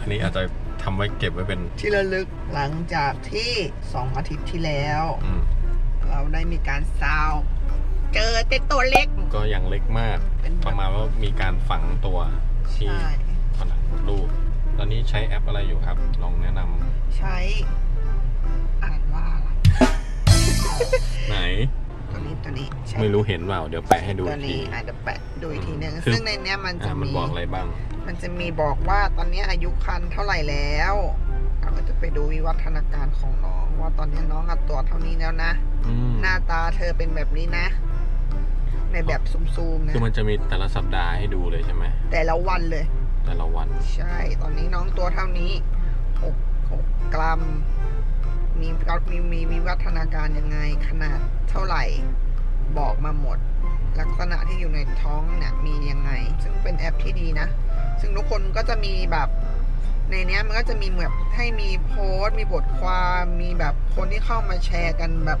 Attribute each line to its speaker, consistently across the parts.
Speaker 1: อันนี้อาจจะทำไว้เก็บไว้เป็น
Speaker 2: ที่ระลึกหลังจากที่สองอาทิตย์ที่แล้ว
Speaker 1: อืม
Speaker 2: เราได้มีการซาวเจอแต่ตัวเล็ก
Speaker 1: ก็ยังเล็กมาก
Speaker 2: เป็นแบบ
Speaker 1: ประมาณว่ามีการฝังตัวที่
Speaker 2: ใช่
Speaker 1: ผนังมดลูกตอนนี้ใช้แอปอะไรอยู่ครับ ลองแนะนำ
Speaker 2: ใช้ อ่านว่าอะไร
Speaker 1: ไหน
Speaker 2: ตัวนี้ตัวนี้ใช้
Speaker 1: ไม่รู้เห็นเปล่าเดี๋ยวแปะให้ดู
Speaker 2: ตัว
Speaker 1: อีกที
Speaker 2: นี้อาจจะแปะดูอีกทีหนึง
Speaker 1: คือ
Speaker 2: ซึ่งในเนี้ยมันจะ
Speaker 1: อะมัน
Speaker 2: มี
Speaker 1: บอกอะไรบ้าง
Speaker 2: มันจะมีบอกว่าตอนนี้อายุคันเท่าไหร่แล้วเราก็จะไปดูวิวัฒนาการของน้องว่าตอนนี้น้องอัดตัวเท่านี้แล้วนะ
Speaker 1: อืม
Speaker 2: หน้าตาเธอเป็นแบบนี้นะ ในแบบซูมๆนะ
Speaker 1: คือมันจะมีแต่ละสัปดาห์ให้ดูเลยใช่ไหม
Speaker 2: แต่ละวันเลย
Speaker 1: แต่ละวัน
Speaker 2: ใช่ ตอนนี้น้องตัวเท่านี้หกหกกรัม มีมีมีมีวัฒนาการยังไง ขนาดเท่าไหร่ บอกมาหมด ลักษณะที่อยู่ในท้องเนี่ยมียังไง ซึ่งเป็นแอปที่ดีนะ ซึ่งทุกคนก็จะมีแบบในเนี้ยมันก็จะมีแบบให้มีโพสต์ มีบทความมีแบบคนที่เข้ามาแชร์กันแบบ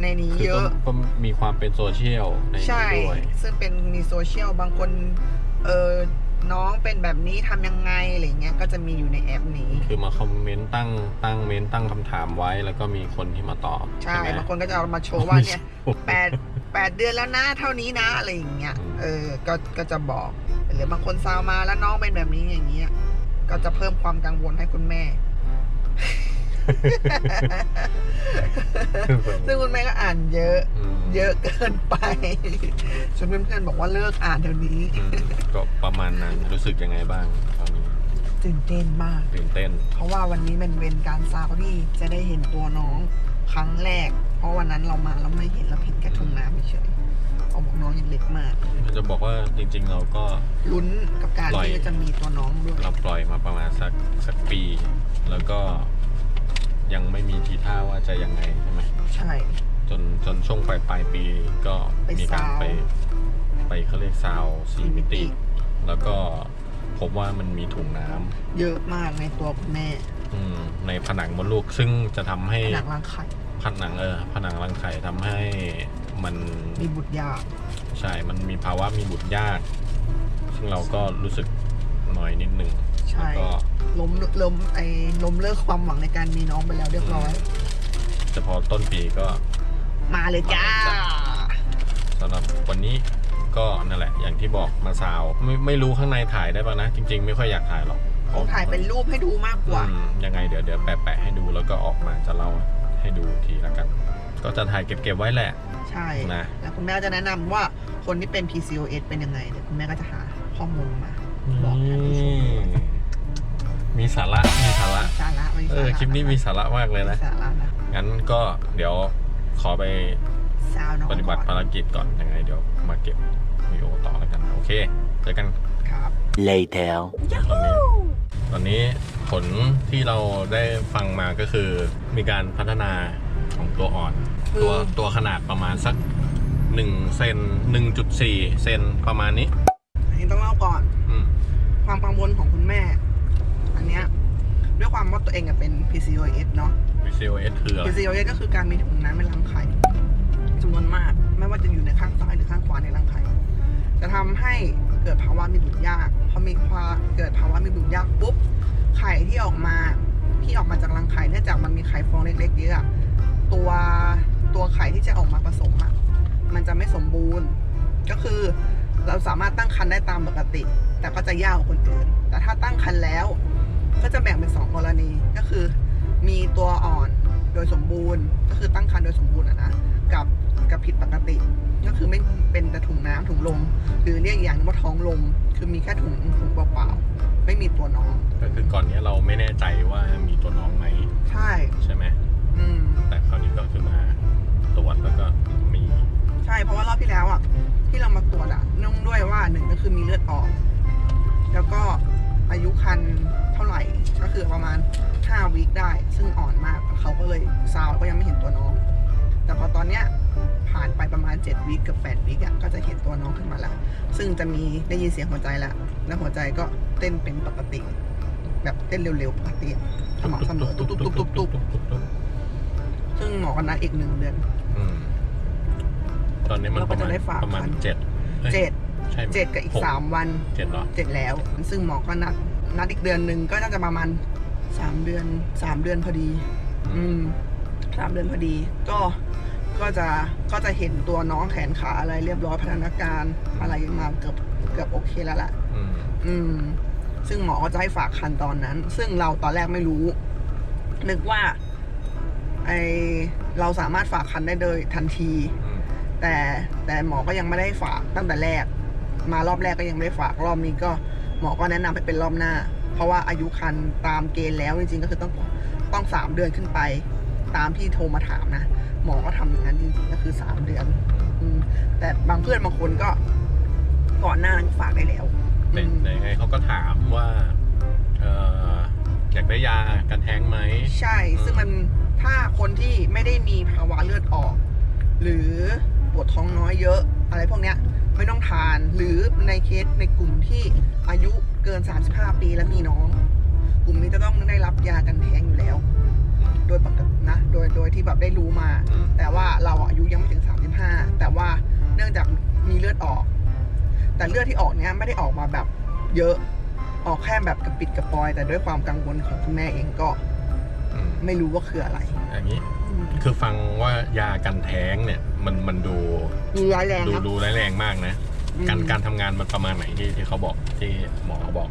Speaker 2: ในนี้
Speaker 1: คือ
Speaker 2: เย
Speaker 1: ก็
Speaker 2: อะ
Speaker 1: ก็มีความเป็นโซเชียลใน
Speaker 2: ใช่
Speaker 1: นี้ด้วย
Speaker 2: ซึ่งเป็นมีโซเชียลบางคนเออ น้องเป็นแบบนี้ทำยังไงอะไรเงี้ยก็จะมีอยู่ในแอปนี้
Speaker 1: คือมาคอมเมนต์ตั้งตั้งเมนต์ตั้งคำถามไว้ แล้วก็มีคนที่มาตอบ
Speaker 2: ใช่
Speaker 1: ไหม
Speaker 2: บางคนก็จะเอามาโชว์ว่าเนี่ยแปดแปดเดือนแล้วนะเท่านี้นะอะไรอย่างเงี้ย
Speaker 1: อืม
Speaker 2: เออก็ก็จะบอกหรือบางคนซาวมาแล้วน้องเป็นแบบนี้อย่างเงี้ยก็จะเพิ่มความกังวลให้คุณแม่ ซึ่งคุณแม่ก็อ่านเยอะ
Speaker 1: อืม
Speaker 2: เยอะเกินไปจนเพื่อนๆบอกว่าเลิกอ่านเดี๋ยวนี้
Speaker 1: อืมก็ประมาณนั้นรู้สึกยังไงบ้างตอนนี้
Speaker 2: ตื่นเต้นมาก
Speaker 1: ตื่นเต้น
Speaker 2: เพราะว่าวันนี้เป็นเวนการซาวที่จะได้เห็นตัวน้องครั้งแรก เพราะวันนั้นเรามาเราไม่เห็นเราเห็นแค่ทุ่งน้ำเฉยๆเขาบอกน้องยังเล็กมาก
Speaker 1: จะบอกว่าจริง ๆ เราก็
Speaker 2: ลุ้นกับการ
Speaker 1: ปล่อย
Speaker 2: ที่จะมีตัวน้องด้วย
Speaker 1: เราปล่อยมาประมาณสักสักปี แล้วก็ ยังไม่มีทีท่าว่าจะยังไงใช่ไหม
Speaker 2: ใช่
Speaker 1: จนจนช่วงปลายปลายปีก็
Speaker 2: ไป
Speaker 1: มีการ
Speaker 2: ซาว
Speaker 1: ไปไปเขาเรียกซาวซีมิติ แล้วก็พบว่ามันมีถุงน้ำ
Speaker 2: เยอะมากในตัวคุณแม่
Speaker 1: อืมในผนังมดลูกซึ่งจะทำให้
Speaker 2: หนักรังไข่
Speaker 1: ผนังเออผนังรังไข่ทำให้มัน
Speaker 2: มีบุตรยาก
Speaker 1: ใช่ มันมีภาวะมีบุตรยาก ซึ่งเราก็รู้สึกหน่อยนิดหนึ่ง
Speaker 2: ใช่
Speaker 1: แล้วก็
Speaker 2: ล้มล้มไอ้ล้มเลิกความหวังในการมีน้องไปแล้วเรียบร้อย
Speaker 1: แต่พอต้นปีก็
Speaker 2: มาเลยจ้า
Speaker 1: สำหรับวันนี้ก็นั่นแหละ อย่างที่บอกมาซาวไม่ไม่รู้ข้างในถ่ายได้ป่ะนะ จริง ๆ ไม่ค่อยอยากถ่ายหรอก
Speaker 2: ต้องถ่ายเป็นรูปให้ดูมากกว่า
Speaker 1: อืมยังไงเดี๋ยวเดี๋ยวแปะๆให้ดูแล้วก็ออกมาจะเล่าให้ดูทีละกัน ก็จะถ่ายเก็บๆไว้แหละ
Speaker 2: ใช่
Speaker 1: นะ
Speaker 2: แล้วคุณแม่ก็จะแนะนำว่าคนที่เป็น PCOS เป็นยังไงเดี๋ยวคุณแม่ก็จะหาข้อมูลมา บอกท่านผู้ชมด้วย
Speaker 1: มีสาระมีสาระ
Speaker 2: สาระมี
Speaker 1: เอ
Speaker 2: สา
Speaker 1: อ
Speaker 2: ระ
Speaker 1: คลิปนี้มีสาระมากเลย
Speaker 2: มี
Speaker 1: นะ
Speaker 2: สาระนะ
Speaker 1: งั้นก็เดี๋ยวขอไป
Speaker 2: ซาวน้อง
Speaker 1: ปฏิบัติ
Speaker 2: ก่
Speaker 1: ภา
Speaker 2: อน
Speaker 1: รกิจก่อนยังไงเดี๋ยวมาเก็บวิดีโอต่อแล้วกันโอเคเจอกัน
Speaker 2: ครับ
Speaker 3: Later.
Speaker 1: ตอนนี้ตอนนี้ผลที่เราได้ฟังมาก็คือมีการพัฒนาของตัวอ่อน
Speaker 2: คือ
Speaker 1: ตัวตัวขนาดประมาณสัก1เซน1.4 เซนประมาณนี้
Speaker 2: อันนี้ต้องเล่าก่อน
Speaker 1: อืม
Speaker 2: ความกังวลของคุณแม่อัน เนี้ยด้วยความว่าตัวเองอะเป็น PCOS เนาะ
Speaker 1: VCOS คืออะไร
Speaker 2: PCOS ก็คือการมีถุงน้ำในรังไข่จำนวนมาก ไม่ว่าจะอยู่ในข้างซ้ายหรือข้างขวาในรังไข่จะทำให้เกิดภาวะมีบุตรยากพอมีภาวะเกิดภาวะมีบุตรยากปุ๊บไข่ที่ออกมาที่ออกมาจากรังไข่เนื่องจากมันมีไข่ฟองเล็กๆเยอะอะตัวตัวไข่ที่จะออกมาผสมอะมันจะไม่สมบูรณ์ ก็คือเราสามารถตั้งครรภ์ได้ตามปกติ แต่ก็จะยากกว่าคนอื่น แต่ถ้าตั้งครรภ์แล้ว ก็จะแบ่งเป็นสองกรณีก็คือ มีตัวอ่อนโดยสมบูรณ์ ก็คือตั้งครรภ์โดยสมบูรณ์อะนะกับกับผิดปกติ ก็คือไม่เป็นแต่ถุงน้ำถุงลมหรือเรียกอีกอย่างหนึงว่าท้องลม คือมีแค่ถุงถุงเปล่าๆไม่มีตัวน้อง
Speaker 1: ก็คือก่อนเนี้ยเราไม่แน่ใจว่ามีตัวน้องไหม
Speaker 2: ใช่
Speaker 1: ใช่ไหม
Speaker 2: อืม
Speaker 1: แต่คราวนี้ก็คือมาตรวจแล้วก็มี
Speaker 2: ใช่เพราะว่ารอบที่แล้วอะที่เรามาตรวจอะเนื่องด้วยว่าหนึ่งก็คือมีเลือดออก แล้วก็อายุคัน เท่าไหร่ ก็คือประมาณ 5วีคได้ ซึ่งอ่อนมากเขาก็เลยซาวก็ยังไม่เห็นตัวน้อง แต่พอตอนเนี้ยผ่านไปประมาณ7วีคกับ8วีคอะก็จะเห็นตัวน้องขึ้นมาแล้ว ซึ่งจะมีได้ยินเสียงหัวใจแล้ว แล้วหัวใจก็เต้นเป็นปกติ แบบเต้นเร็วๆปกติสม่ำเสมอตุ๊บตุ๊บตุ๊บตุ๊บตุ๊บซึ่งหมอก็นัดอีกหนึ่งเดือน
Speaker 1: อืมตอนนี้มัน
Speaker 2: เรา
Speaker 1: ป
Speaker 2: ก็
Speaker 1: ระ
Speaker 2: จะ
Speaker 1: มาณ
Speaker 2: ได้ฝาก
Speaker 1: ประมาณ
Speaker 2: คัน
Speaker 1: เจ็ดอ้ย
Speaker 2: เจ็ด
Speaker 1: ใช่ไหม
Speaker 2: เจ็ดกับอีก
Speaker 1: ห
Speaker 2: สามวัน
Speaker 1: เจ็ดเหรอ
Speaker 2: เจ็ดแล้ว ซึ่งหมอก็นัด นัดอีกเดือนหนึ่งก็น่าจะประมาณสามเดือนสามเดือนพอดี อืมสามเดือนพอดี ก็ก็จะก็จะเห็นตัวน้องแขนขาอะไรเรียบร้อยพัฒนาการอะไรมาเกือบเกือบโอเคแล้วล่ะ
Speaker 1: อืม
Speaker 2: อืม ซึ่งหมอก็จะให้ฝากคันตอนนั้น ซึ่งเราตอนแรกไม่รู้ นึกว่าไอเราสามารถฝากคันได้โดยทันที
Speaker 1: อืม
Speaker 2: แต่แต่หมอก็ยังไม่ได้ฝากตั้งแต่แรก มารอบแรกก็ยังไม่ได้ฝากรอบนี้ก็ หมอก็แนะนำให้เป็นรอบหน้า เพราะว่าอายุคันตามเกณฑ์แล้วจริงๆก็คือต้องต้องสามเดือนขึ้นไป ตามที่โทรมาถามนะ หมอก็ทำอย่างนั้นจริงๆก็คือสามเดือนอืมแต่บางเพื่อนบางคนก็ก่อนหน้านั้นฝากได้แล้ว
Speaker 1: แต่
Speaker 2: อืม
Speaker 1: แต่ยังไงเขาก็ถามว่าเอ่ออยากได้ยากันแท้งไหม
Speaker 2: ใช่ ซึ่งมันถ้าคนที่ไม่ได้มีภาวะเลือดออก หรือปวดท้องน้อยเยอะ อะไรพวกเนี้ยไม่ต้องทานหรือในเคสในกลุ่มที่ อายุเกิน 35 ปีแล้วมีน้อง กลุ่มนี้จะต้องได้รับยากันแท้งอยู่แล้ว โดยปกตินะ โดยโดยที่แบบได้รู้มา
Speaker 1: อืม
Speaker 2: แต่ว่าเราอายุยังไม่ถึง 35 แต่ว่าเนื่องจากมีเลือดออก แต่เลือดที่ออกเนี้ยไม่ได้ออกมาแบบเยอะออกแค่แบบกระปิดกระปอย แต่ด้วยความกังวลของคุณแม่เองก็
Speaker 1: อืม
Speaker 2: ไม่รู้ว่าคืออะไร
Speaker 1: อย่างนี้ คือฟังว่ายากันแท้งเนี่ย มันมันดู
Speaker 2: ดูร้ายแรง
Speaker 1: ดู
Speaker 2: นะ
Speaker 1: ดูร้ายแรงมากนะ
Speaker 2: อืม
Speaker 1: การการทำงานมันประมาณไหนที่ที่เขาบอกที่หมอเขาบอก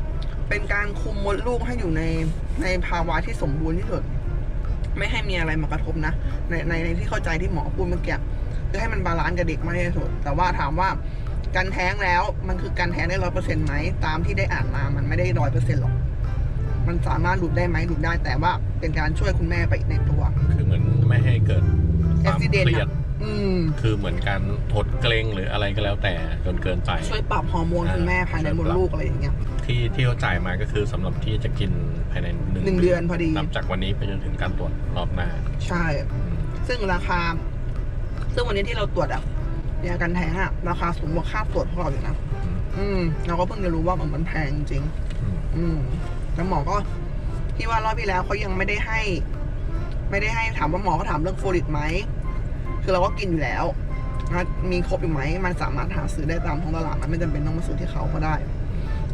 Speaker 2: เป็นการคุมมดลูกให้อยู่ในในภาวะที่สมบูรณ์ที่สุด ไม่ให้มีอะไรมากระทบนะ ในในในที่เข้าใจที่หมอพูดเมื่อกี้คือให้มันบาลานซ์กับเด็กมากที่สุด แต่ว่าถามว่าการแท้งแล้วมันคือการแท้งได้ร้อยเปอร์เซ็นต์ไหมตามที่ได้อ่านมามันไม่ได้ร้อยเปอร์เซ็นต์หรอกมันสามารถหลุดได้ไหมหลุดได้แต่ว่าเป็นการช่วยคุณแม่ไปอีกในตัว
Speaker 1: คือเหมือนไม่ให้เกิดความ
Speaker 2: Accident
Speaker 1: เครียด
Speaker 2: อะอืม
Speaker 1: คือเหมือนการทดเกรงหรืออะไรก็แล้วแต่จนเกินไป
Speaker 2: ช่วยปรับฮอร์โมนคุณแม่ภายในมดลูกอะไรอย่างเงี้ย
Speaker 1: ที่ที่เขาจ่ายมาก็คือสำหรับที่จะกินภายในหนึ่ง
Speaker 2: หนึ่งเดือนพอดี
Speaker 1: นับจากวันนี้ไปจนถึงการตรวจรอบหน้า
Speaker 2: ใช่
Speaker 1: อืม
Speaker 2: ซึ่งราคา ซึ่งวันนี้ที่เราตรวจอะยากันแท้งอะราคาสูงกว่าค่าตรวจพวกเราอยู่นะ
Speaker 1: อืม
Speaker 2: อืมเราก็เพิ่งจะรู้ว่ามันมันแพงจริง
Speaker 1: อืม
Speaker 2: อืมแล้วหมอก็ที่ว่ารอบที่แล้วเขายังไม่ได้ให้ ไม่ได้ให้ถามว่าหมอเขาถามเรื่องโฟลิดไหม คือเราก็กินอยู่แล้วนมีครบอยู่ไหมมันสามารถหาซื้อได้ตามท้องตลาดมันไม่จำเป็นต้องมาซื้อที่เขาก็ได้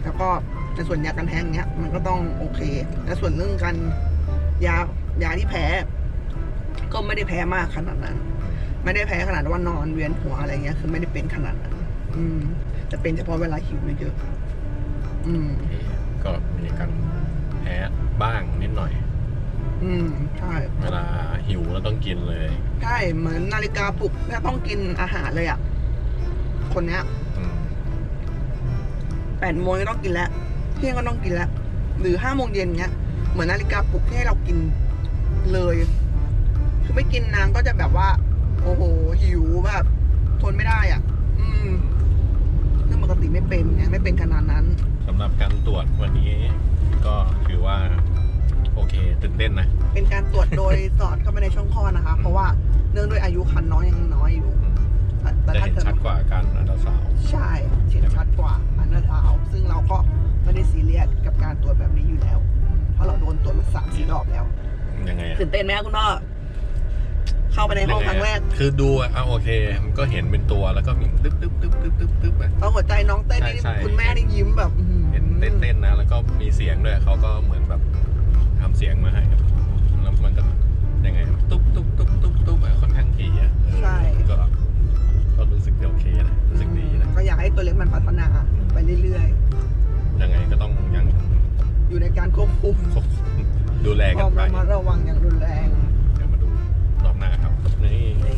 Speaker 2: แล้วก็ในส่วนยากันแท้งเนี้ยมันก็ต้องโอเคและส่วนเรื่องการยายาที่แพ้ ก็ไม่ได้แพ้มากขนาดนั้น ไม่ได้แพ้ขนาดว่านอนเวียนหัวอะไรเงี้ย คือไม่ได้เป็นขนาดนั้น อืมแต่เป็นเฉพาะเวลาหิวเยอะๆอืม
Speaker 1: ก็มีการแพ้บ้างนิดหน่อย
Speaker 2: อืมใช่
Speaker 1: เวลาหิวแล้วต้องกินเลย
Speaker 2: ใช่เหมือนนาฬิกาปลุกเนี่ยต้องกินอาหารเลยอะ คนเนี้ย
Speaker 1: อืม
Speaker 2: แปดโมงก็ต้องกินแล้วเที่ยงก็ต้องกินแล้วหรือห้าโมงเย็นเงี้ย เหมือนนาฬิกาปลุกที่ให้เรากินเลย คือไม่กินนางก็จะแบบว่า โอ้โห หิวแบบทนไม่ได้อะ อืมซึ่งปกติไม่เป็นไงไม่เป็นขนาดนั้น
Speaker 1: สำหรับการตรวจวันนี้ ก็ถือว่าโอเคตื่นเต้นนะ
Speaker 2: เป็นการตรวจโดยสอดเข้าไปในช่องคลอดนะคะ เพราะว่าเนื่องด้วยอายุคันน้อยยังน้อยอยู่
Speaker 1: อืม
Speaker 2: แต่แต่
Speaker 1: จะ
Speaker 2: ถ้า
Speaker 1: เห็น
Speaker 2: เกิด
Speaker 1: ชัดกว่าการอัลตราซาวด์
Speaker 2: ใช่เห็นชัดกว่าอันเดอร์ทาวซึ่งเราก็ไม่ได้ซีเรียสกับการตรวจแบบนี้อยู่แล้ว เพราะเราโดนตรวจมาสามสี่รอบแล้ว
Speaker 1: ยังไงอะ
Speaker 2: ตื่นเต้นไหมคะคุณพ่อเข้าไปในห้องครั้งแรก
Speaker 1: คือดูอะอะโอเค มันก็เห็นเป็นตัวแล้วก็มีตึ๊บตึ๊บตึ๊บตึ๊บตึ๊บตึ๊บอะ
Speaker 2: ตอนหัวใจน้องเต้นนี่
Speaker 1: ใช่ใช่
Speaker 2: คุณแม่นี่ยิ้มแบบอื้อหือ
Speaker 1: เห็นเต้นๆนะ แล้วก็มีเสียงด้วยเขาก็เหมือนแบบทำ เสียงมาให้ครับแล้วมันก็ยังไงตุ๊บตุ๊บตุ๊บตุ๊บตุ๊บอะค่อนข้างถี่อะเออ
Speaker 2: ใช่
Speaker 1: ก็ก็รู้สึกโอเคนะรู้สึกดีนะ
Speaker 2: ก็อยากให้ตัวเล็กมันพัฒนาไปเรื่อย
Speaker 1: ยังไงก็ต้องยัง
Speaker 2: ๆ อยู่ในการควบคุม
Speaker 1: ควบคุมดูแล
Speaker 2: ค
Speaker 1: กัน
Speaker 2: วาม
Speaker 1: ไป ระ
Speaker 2: มัดระวังอย่างรุนแรง
Speaker 1: เดี๋ยวมาดูรอบหน้าครับ นี่
Speaker 2: นี่